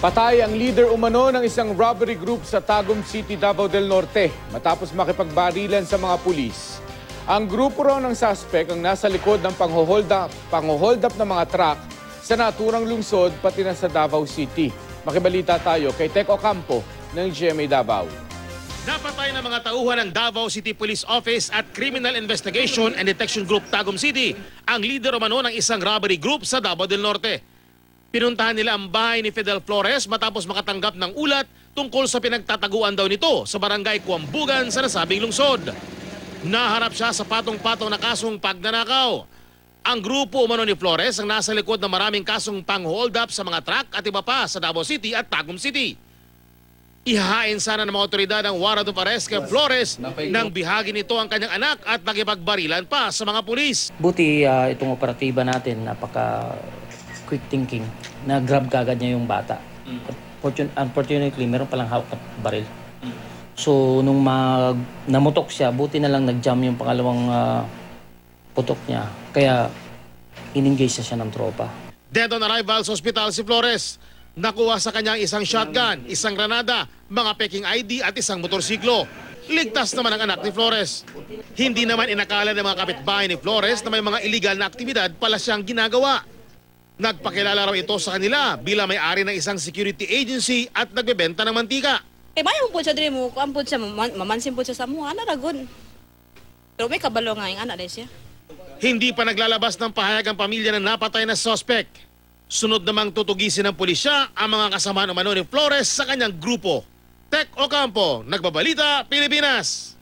Patay ang leader umano ng isang robbery group sa Tagum City, Davao del Norte matapos makipagbarilan sa mga pulis. Ang grupo raw ng suspect ang nasa likod ng panghohold up, panghohold up ng mga truck sa naturang lungsod pati na sa Davao City. Makibalita tayo kay Tec Ocampo ng GMA Davao. Napatay ng mga tauhan ng Davao City Police Office at Criminal Investigation and Detection Group Tagum City ang leader umano ng isang robbery group sa Davao del Norte. Pinuntahan nila ang bahay ni Fidel Flores matapos makatanggap ng ulat tungkol sa pinagtataguan daw nito sa barangay Kuambugan sa nasabing lungsod. Naharap siya sa patong-patong na kasong pagnanakaw. Ang grupo umano ni Flores ang nasa likod ng maraming kasong pang-hold up sa mga truck at iba pa sa Davao City at Tagum City. Ihahain sana ng mga otoridad ang warrant of arrest kay Flores nang bihagi nito ang kanyang anak at nakipagbarilan pa sa mga pulis. Buti ah, itong operatiba natin, napaka quick thinking, na grab kagad niya yung bata. Fortun- unfortunately, meron palang hawak na baril. So, nung mag, namutok siya, buti na lang nag-jam yung pangalawang ah, putok niya. Kaya, in-engage na siya ng tropa. Dead on arrival sa ospital si Flores. Nakuha sa kanyang isang shotgun, isang granada, mga peking ID at isang motorsiklo. Ligtas naman ang anak ni Flores. Hindi naman inakala ng mga kapitbahay ni Flores na may mga illegal na aktibidad pala siyang ginagawa. Nagpakilala raw ito sa kanila bilang may-ari ng isang security agency at nagbebenta ng mantika. Eh, bayan po siya diri mo, kuan po siya, maman- mamansin po siya sa mo, ana ragon. Pero may kabalo nga yung anak din siya. Hindi pa naglalabas ng pahayag ang pamilya ng napatay na suspect. Sunod namang tutugisin ng pulisya ang mga kasama ng ni Flores sa kanyang grupo. Tech Ocampo, Nagbabalita, Pilipinas.